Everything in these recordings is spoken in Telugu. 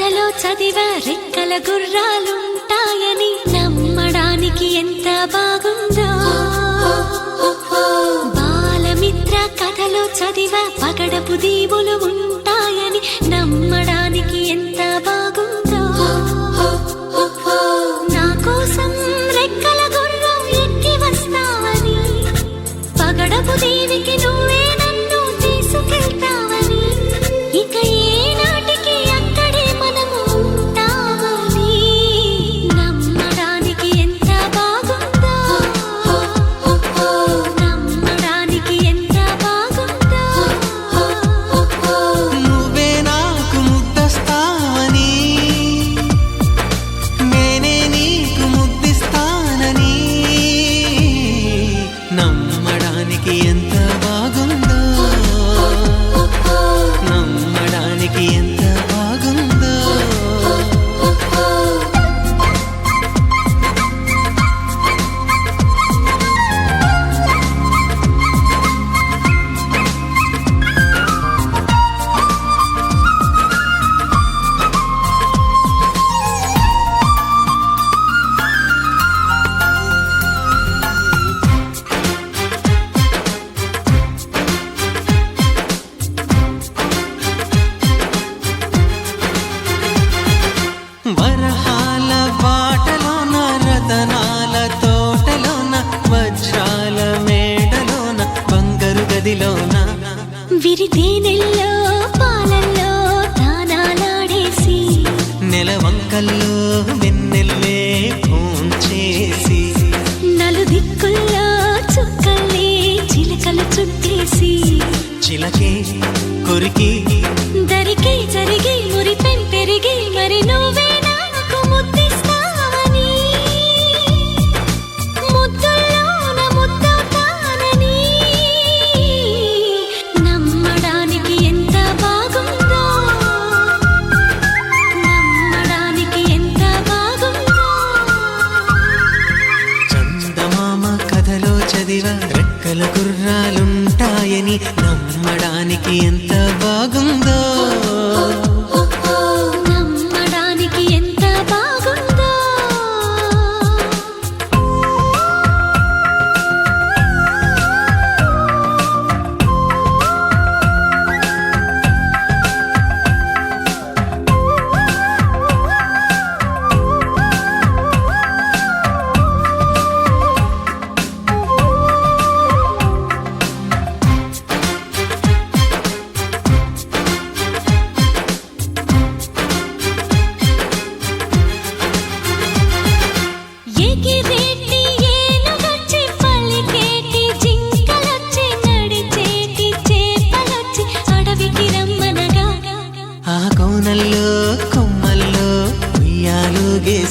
కథలో చదివా రెక్కల గుర్రాలుంటాయని నమ్మడానికి ఎంత బాగుందో. బాలమిత్ర కథలో చదివా పగడపు దీవులు ఉంటాయని నమ్మడానికి ఎంత బాగుందో. నా కోసం రెక్కల గుర్రం ఎక్కి వస్తావని పగడపు దీవికి నువ్వే నమ్మడానికి విరితేనెల్లో పాలల్లో తానాలాడేసి. నెలవంకల్లో వెన్నెల్లే చేసి నలుదిక్కుల్లో చుక్కల్ని చిలకలు చుట్టేసి. చిలకే కొరికి నమ్మడానికి ఎంత బాగుందో.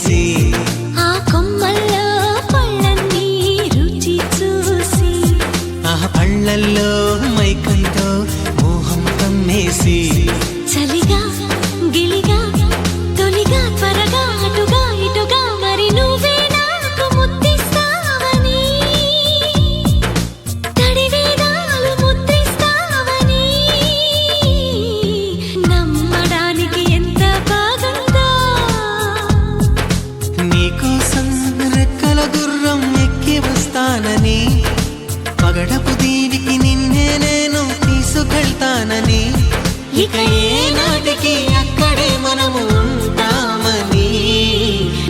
ఉయ్యాలుగేసి ఆ కొమ్మల్లో పళ్ళన్నీ రుచి చూసి. ఆ పళ్ళల్లో మైకంతో మోహం కమ్మేసి. ఇక ఏనాటికి అక్కడే మనము ఉంటామని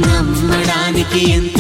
నమ్మడానికి ఎంత